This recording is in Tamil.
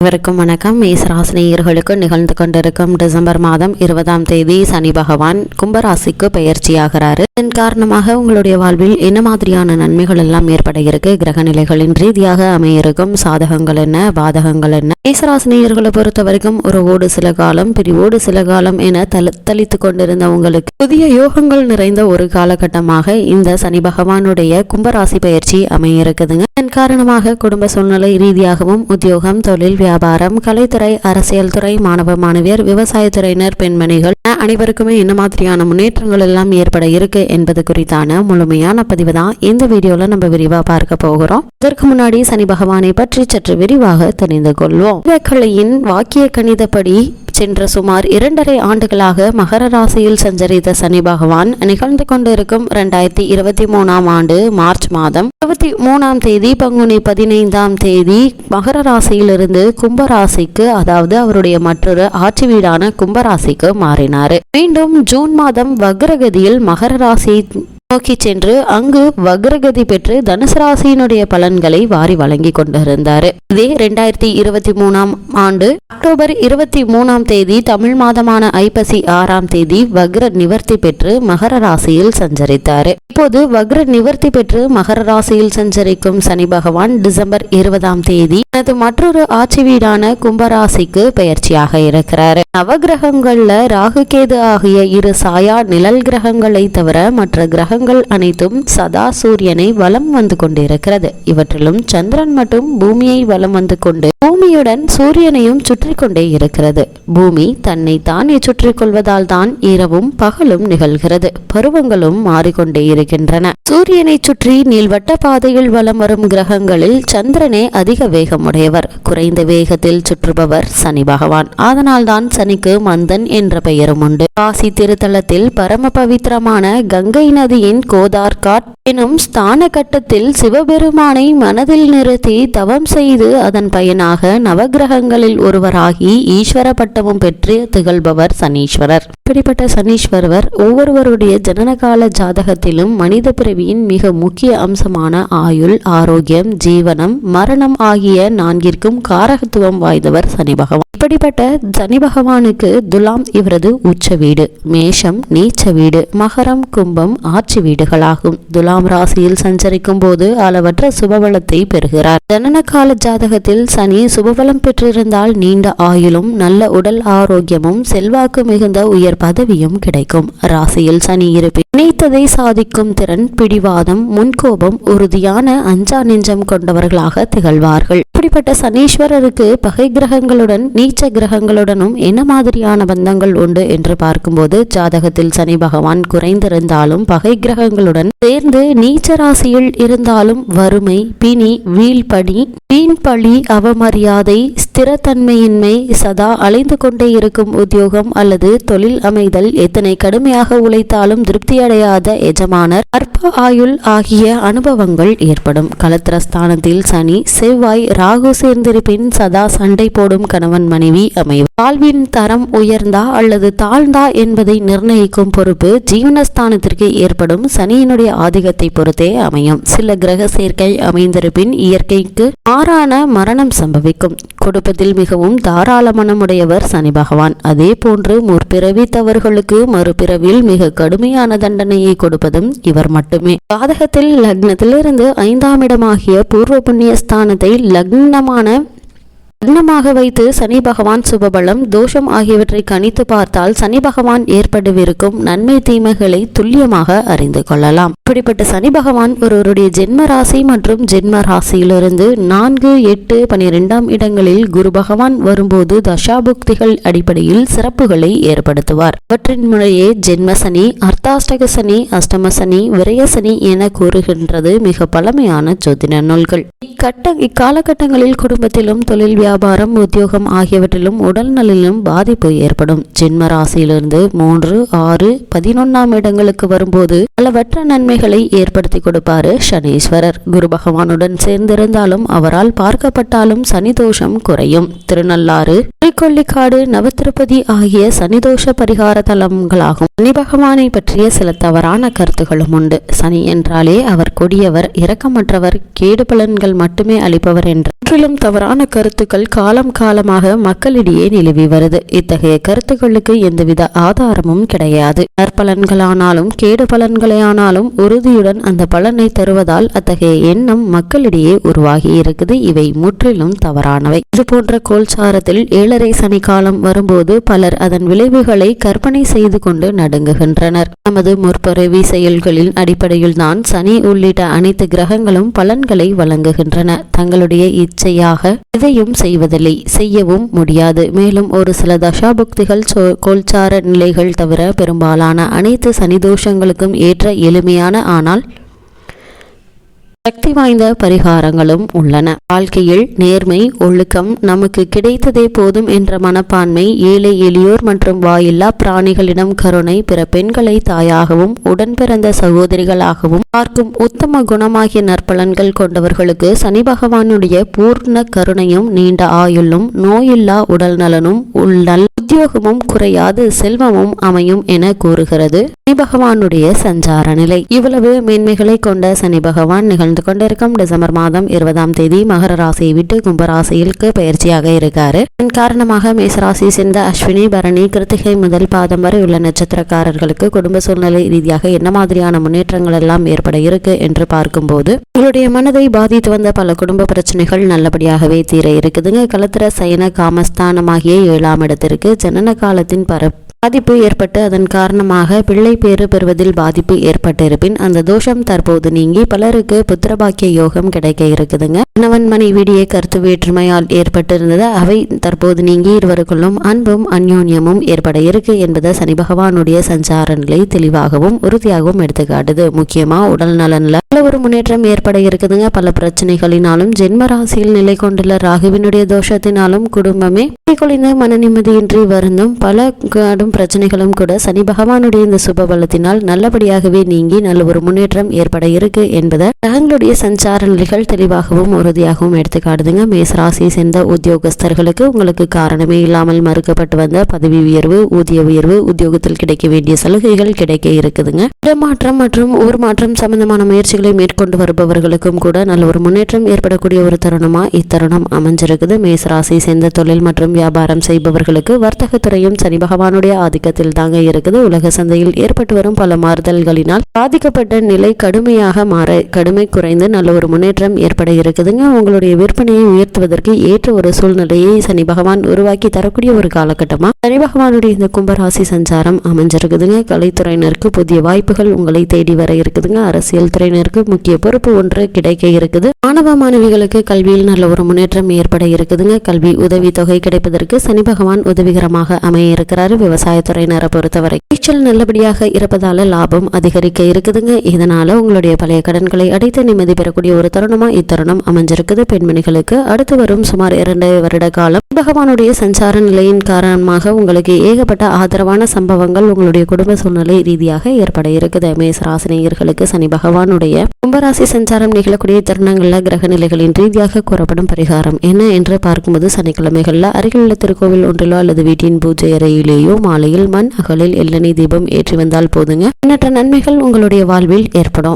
அனைவருக்கும் வணக்கம். மேசராசினியர்களுக்கு நிகழ்ந்து கொண்டிருக்கும் டிசம்பர் மாதம் இருபதாம் தேதி சனி பகவான் கும்பராசிக்கு பயிற்சியாகிறாரு இதன் காரணமாக உங்களுடைய வாழ்வில் என்ன மாதிரியான நன்மைகள் எல்லாம் ஏற்பட இருக்கு? கிரக நிலைகளின் ரீதியாக அமையிருக்கும் சாதகங்கள் என்ன? பாதகங்கள் என்ன? மேசராசினியர்களை பொறுத்த வரைக்கும் உறவோடு சில காலம் பிரிவோடு சில காலம் என தல தளித்து கொண்டிருந்த உங்களுக்கு புதிய யோகங்கள் நிறைந்த ஒரு காலகட்டமாக இந்த சனி பகவானுடைய கும்பராசி பயிற்சி அமையிருக்குதுங்க. இதன் காரணமாக குடும்ப சூழ்நிலை ரீதியாகவும் உத்தியோகம் தொழில் வியாபாரம் கலைத்துறை அரசியல் துறை மாணவ மாணவியர் விவசாயத்துறையினர் பெண்மணிகள் அனைவருக்குமே என்ன மாதிரியான முன்னேற்றங்கள் எல்லாம் ஏற்பட இருக்கு என்பது குறித்தான முழுமையான பதிவு தான் இந்த வீடியோல நம்ம விரிவா பார்க்க போகிறோம். இதற்கு முன்னாடி சனி பகவானை பற்றி சற்று விரிவாக தெரிந்து கொள்வோம். வாக்கிய கணிதப்படி சென்ற சுமார் இரண்டரை ஆண்டுகளாக மகர ராசியில் சஞ்சரித்த சனி பகவான் நிகழ்ந்து கொண்டிருக்கும் இரண்டாயிரத்தி இருபத்தி மூணாம் ஆண்டு மார்ச் மாதம். இருபத்தி மூணாம் தேதி பங்குனி பதினைந்தாம் தேதி மகர ராசியிலிருந்து கும்பராசிக்கு அதாவது அவருடைய மற்றொரு ஆட்சி வீடான கும்பராசிக்கு மாறினார். மீண்டும் ஜூன் மாதம் வக்ரகதியில் மகர ராசி நோக்கி சென்று அங்கு வக்ரகதி பெற்று தனுசு ராசியினுடைய பலன்களை வாரி வழங்கி கொண்டிருந்தார். இதே ரெண்டாயிரத்தி இருபத்தி மூணாம் ஆண்டு அக்டோபர் இருபத்தி மூணாம் தேதி தமிழ் மாதமான ஐப்பசி ஆறாம் தேதி வக்ர நிவர்த்தி பெற்று மகர ராசியில் சஞ்சரித்தார். இப்போது வக்ர நிவர்த்தி பெற்று மகர ராசியில் சஞ்சரிக்கும் சனி பகவான் டிசம்பர் இருபதாம் தேதி தனது மற்றொரு ஆட்சி வீடான கும்பராசிக்கு பயிற்சியாக இருக்கிறார். நவகிரகங்கள்ல ராகு கேது ஆகிய இரு சாயா நிழல் கிரகங்களை தவிர மற்ற கிரக கிரகங்கள் அனைத்தும் சதா சூரியனை வலம் வந்து கொண்டிருக்கிறது. இவற்றிலும் சந்திரன் மட்டும் பூமியை வலம் வந்து கொண்டு பூமியுடன் சூரியனையும் சுற்றி கொண்டே இருக்கிறது. பூமி தன்னை தானே சுற்றி கொள்வதால் தான் இரவும் பகலும் நிகழ்கிறது. பருவங்களும் மாறிக்கொண்டே இருக்கின்றன. சூரியனை சுற்றி நீள்வட்ட பாதையில் வலம் வரும் கிரகங்களில் சந்திரனே அதிக வேகமுடையவர். குறைந்த வேகத்தில் சுற்றுபவர் சனி பகவான். அதனால்தான் சனிக்கு மந்தன் என்ற பெயரும் உண்டு. காசி திருத்தலத்தில் பரம பவித்திரமான கங்கை நதியின் கோதார்காட் எனும் ஸ்தான கட்டத்தில் சிவபெருமானை மனதில் நிறுத்தி தவம் செய்து அதன் பயனாக நவகிரகங்களில் ஒருவராகி ஈஸ்வர பட்டமும் பெற்று திகழ்பவர் சனீஸ்வரர். இப்படிப்பட்ட சனீஸ்வரர் ஒவ்வொருவருடைய ஜனனகால ஜாதகத்திலும் மனித பிறவியின் மிக முக்கிய அம்சமான ஆயுள் ஆரோக்கியம் ஜீவனம் மரணம் ஆகிய நான்கிற்கும் காரகத்துவம் வாய்ந்தவர் சனி பகவான். இப்படிப்பட்ட சனி பகவானுக்கு துலாம் இவரது உச்ச வீடு மேஷம் நீச்ச வீடு மகரம் கும்பம் ஆட்சி வீடுகளாகும். துலாம் ராசியில் சஞ்சரிக்கும் போது அளவற்ற சுபபலத்தை பெறுகிறார். ஜனன கால ஜாதகத்தில் சனி சுபபலம் பெற்றிருந்தால் நீண்ட ஆயுளும் நல்ல உடல் ஆரோக்கியமும் செல்வாக்கு மிகுந்த உயர் பதவியும் கிடைக்கும். ராசியில் சனி இருப்பின் நினைத்ததை சாதிக்கும் திறன் பிடிவாதம் முன்கோபம் உறுதியான அஞ்சா நெஞ்சம் கொண்டவர்களாக திகழ்வார்கள். இப்படிப்பட்ட சனீஸ்வரருக்கு பகை கிரகங்களுடன் நீச்ச கிரகங்களுடனும் என்ன மாதிரியான பந்தங்கள் உண்டு என்று பார்க்கும்போது ஜாதகத்தில் சனி பகவான் குறைந்திருந்தாலும் பகை கிரகங்களுடன் சேர்ந்து நீச்ச ராசியில் இருந்தாலும் வறுமை பிணி வீழ்பணி வீண்பழி அவமரியாதை ஸ்திரத்தன்மையின்மை சதா அலைந்து கொண்டே இருக்கும் உத்தியோகம் அல்லது தொழில் அமைதல் எத்தனை கடுமையாக உழைத்தாலும் திருப்தியடையாத எஜமானர் அற்ப ஆயுள் ஆகிய அனுபவங்கள் ஏற்படும். கலத்திரஸ்தானத்தில் சனி செவ்வாய் ராகு சேர்ந்திருப்பின் சதா சண்டை போடும் கணவன் மனைவி அமைவு. வாழ்வின் தரம் உயர்ந்தா அல்லது தாழ்ந்தா என்பதை நிர்ணயிக்கும் பொறுப்பு ஜீவனஸ்தானத்திற்கு ஏற்படும். சனியினுடைய ஆதிக்கத்தை பொறுத்தே அமையும். சில கிரக சேர்க்கை அமைந்திருப்பின் இயற்கைக்கு மாறான மரணம் சம்பவிக்கும். கொடுப்பதில் மிகவும் தாராள மனமுடையவர் சனி பகவான். அதே போன்று முற்பிறவி தவறுகளுக்கு மறுபிறவில் மிக கடுமையான தண்டனையை கொடுப்பதும் இவர் மட்டுமே. பாதகத்தில் லக்னத்திலிருந்து ஐந்தாம் இடமாகிய பூர்வ புண்ணிய ஸ்தானத்தை லக்னமான லக்னமாக வைத்து சனி பகவான் சுபபலம் தோஷம் ஆகியவற்றை கணித்து பார்த்தால் சனி பகவான் ஏற்படவிருக்கும் நன்மை தீமைகளை துல்லியமாக அறிந்து கொள்ளலாம். இப்படிப்பட்ட சனி பகவான் ஒருவருடைய ஜென்ம ராசி மற்றும் ஜென்ம ராசியிலிருந்து நான்கு எட்டு பனிரெண்டாம் இடங்களில் குரு பகவான் வரும்போது தசாபுக்திகள் அடிப்படையில் சிறப்புகளை ஏற்படுத்துவார். அவற்றின் முறையே ஜென்ம சனி அர்த்தாஷ்டக சனி அஷ்டம சனி விரய சனி என கூறுகின்றது மிக பழமையான ஜோதிட நூல்கள். இக்கட்ட இக்காலகட்டங்களில் குடும்பத்திலும் தொழில் வியாபாரம் உத்தியோகம் ஆகியவற்றிலும் உடல்நலிலும் பாதிப்பு ஏற்படும். ஜென்ம ராசியிலிருந்து மூன்று ஆறு பதினொன்னாம் இடங்களுக்கு வரும்போது பலவற்ற நன்மைகளை ஏற்படுத்தி கொடுப்பாரு சனீஸ்வரர். குரு பகவானுடன் சேர்ந்திருந்தாலும் அவரால் பார்க்கப்பட்டாலும் சனி தோஷம் குறையும். திருநள்ளாறு திருக்கொள்ளிக்காடு நவத்திருப்பதி ஆகிய சனிதோஷ பரிகார தலங்களாகும். சனி பகவானை பற்றிய சில தவறான கருத்துகளும் உண்டு. சனி என்றாலே அவர் கொடியவர் இரக்கமற்றவர் கேடு பலன்கள் மட்டுமே அளிப்பவர் என்றும் முற்றிலும் தவறான கருத்துக்கள் காலம் காலமாக மக்களிடையே நிலவி வருது. இத்தகைய கருத்துக்களுக்கு எந்தவித ஆதாரமும் கிடையாது. நற்பலன்களானாலும் கேடு பலன்களையானாலும் உறுதியுடன் அந்த பலனை தருவதால் அத்தகைய எண்ணம் மக்களிடையே உருவாகி இருக்குது. இவை முற்றிலும் தவறானவை. இது போன்ற கோல்சாரத்தில் ஏழரை சனி காலம் வரும்போது பலர் அதன் விளைவுகளை கற்பனை செய்து கொண்டு நடுங்குகின்றனர். நமது முற்பறவி செயல்களின் அடிப்படையில் தான் சனி உள்ளிட்ட அனைத்து கிரகங்களும் பலன்களை வழங்குகின்றன. தங்களுடைய இச்சையாக எதையும் செய்வதில்லை செய்யவும் முடியாது. மேலும் ஒரு சில தசாபுக்திகள் கோல்சார நிலைகள் தவிர பெரும்பாலான அனைத்து சனிதோஷங்களுக்கும் ஏற்ற எளிமையான ஆனால் சக்தி வாய்ந்த பரிகாரங்களும் உள்ளன. வாழ்க்கையில் நேர்மை ஒழுக்கம் நமக்கு கிடைத்ததே போதும் என்ற மனப்பான்மை ஏழை எளியோர் மற்றும் வாயில்லா பிராணிகளிடம் கருணை பிற பெண்களை தாயாகவும் உடன் பிறந்த சகோதரிகளாகவும் பார்க்கும் உத்தம குணமாகிய நற்பலன்கள் கொண்டவர்களுக்கு சனி பகவானுடைய பூர்ண கருணையும் நீண்ட ஆயுளும் நோயில்லா உடல் நலனும் உள் உத்தியோகமும் குறையாது செல்வமும் அமையும் என கூறுகிறது. சனி பகவானுடைய சஞ்சார நிலை. இவ்வளவு மேன்மைகளை கொண்ட சனி பகவான் நிகழ்ந்து கொண்டிருக்கும் டிசம்பர் மாதம் இருபதாம் தேதி மகர ராசியை விட்டு கும்பராசியிற்கு பயிற்சியாக இருக்காரு. இதன் காரணமாக மேசராசி சேர்ந்த அஸ்வினி பரணி கிருத்திகை முதல் பாதம் வரை உள்ள நட்சத்திரக்காரர்களுக்கு குடும்ப சூழ்நிலை ரீதியாக என்ன மாதிரியான முன்னேற்றங்கள் எல்லாம் ஏற்பட இருக்கு என்று பார்க்கும்போது உங்களுடைய மனதை பாதித்து வந்த பல குடும்ப பிரச்சனைகள் நல்லபடியாகவே தீர இருக்குதுங்க. கலத்திர சயன காமஸ்தானமாகிய ஏழாம் இடத்திற்கு ஜனன காலத்தின் பர பாதிப்பு ஏற்பட்டு அதன் காரணமாக பிள்ளை பேறு பெறுவதில் பாதிப்பு ஏற்பட்டிருப்பின் அந்த தோஷம் தற்போது நீங்கி பலருக்கு புத்திரபாக்கிய யோகம் கிடைக்க இருக்குதுங்க. கணவன் மனைவிடைய கருத்து வேற்றுமையால் ஏற்பட்டிருந்தது. அவை தற்போது நீங்கி இருவருக்குள்ளும் அன்பும் அந்யோன்யமும் ஏற்பட இருக்கு என்பதை சனி பகவானுடைய சஞ்சார நிலை தெளிவாகவும் உறுதியாகவும் எடுத்துக்காட்டுது. முக்கியமா உடல் நலன்ல பல ஒரு முன்னேற்றம் ஏற்பட இருக்குதுங்க. பல பிரச்சனைகளினாலும் ஜென்ம ராசியில் நிலை கொண்டுள்ள ராகுவினுடைய தோஷத்தினாலும் குடும்பமே குலைந்த மன நிம்மதியின்றி வருந்தும். பல கடும் பிரச்சனைகளும் கூட சனி பகவானுடைய இந்த சுப பலத்தினால் நல்லபடியாகவே நீங்கி நல்ல ஒரு முன்னேற்றம் ஏற்பட இருக்கு என்பதை தங்களுடைய சஞ்சார நிலைகள் தெளிவாகவும் உறுதியாகவும் எடுத்துக்காடுதுங்க மேசராசியை சேர்ந்த உத்தியோகஸ்தர்களுக்கு உங்களுக்கு காரணமே இல்லாமல் மறுக்கப்பட்டு வந்த பதவி உயர்வு ஊதிய உயர்வு உத்தியோகத்தில் கிடைக்க வேண்டிய சலுகைகள் கிடைக்க இருக்குதுங்க. இடமாற்றம் மற்றும் ஊர் மாற்றம் சம்பந்தமான முயற்சிகள் மேற்கொண்டு வருபவர்களுக்கும் கூட நல்ல ஒரு முன்னேற்றம் ஏற்படக்கூடிய ஒரு தருணமா இத்தருணம் அமைஞ்சிருக்குது. மேசராசியை சேர்ந்த தொழில் மற்றும் வியாபாரம் செய்பவர்களுக்கு வர்த்தகத்துறையும் சனி பகவானுடைய ஆதிக்கத்தில் தாங்க இருக்குது. உலக சந்தையில் ஏற்பட்டு வரும் பல மாறுதல்களினால் பாதிக்கப்பட்ட நிலை கடுமையாக மாற கடுமை குறைந்து நல்ல ஒரு முன்னேற்றம் ஏற்பட இருக்குதுங்க. உங்களுடைய விற்பனையை உயர்த்துவதற்கு ஏற்ற ஒரு சூழ்நிலையை சனி பகவான் உருவாக்கி தரக்கூடிய ஒரு காலகட்டமாக சனி பகவானுடைய இந்த கும்பராசி சஞ்சாரம் அமைஞ்சிருக்குதுங்க. கலைத்துறையினருக்கு புதிய வாய்ப்புகள் உங்களை தேடி வர இருக்குதுங்க. அரசியல் துறையினருக்கு முக்கிய பொறுப்பு ஒன்று கிடைக்க இருக்குது. மாணவ மாணவிகளுக்கு கல்வியில் நல்ல ஒரு முன்னேற்றம் ஏற்பட இருக்குதுங்க. கல்வி உதவி தொகை கிடைப்பதற்கு சனி பகவான் உதவிகரமாக அமைய இருக்கிறாரு விவசாயத்துறையினரை பொறுத்தவரை நீச்சல் நல்லபடியாக இருப்பதால லாபம் அதிகரிக்க இருக்குதுங்க. இதனால உங்களுடைய பழைய கடன்களை அடைத்து நிம்மதி பெறக்கூடிய ஒரு தருணமா இத்தருணம் அமைஞ்சிருக்குது. பெண்மணிகளுக்கு அடுத்து வரும் சுமார் இரண்டு வருட காலம் பகவானுடைய சஞ்சார நிலையின் காரணமாக உங்களுக்கு ஏகப்பட்ட ஆதரவான சம்பவங்கள் உங்களுடைய குடும்ப சூழ்நிலை ரீதியாக ஏற்பட இருக்குது. மேசராசினியர்களுக்கு சனி பகவானுடைய கும்பராசி சஞ்சாரம் நிகழக்கூடிய தருணங்களில் கிரக நிலைகளின் ரீதியாக கூறப்படும் பரிகாரம் என்ன என்று பார்க்கும்போது சனிக்கிழமைகளில் அருகிலுள்ள திருக்கோவில் ஒன்றிலோ அல்லது வீட்டின் பூஜை அறையிலேயோ மாலையில் மண் அகலில் எள்ளனி தீபம் ஏற்றி வந்தால் போதுங்க. எண்ணற்ற நன்மைகள் உங்களுடைய வாழ்வில் ஏற்படும்.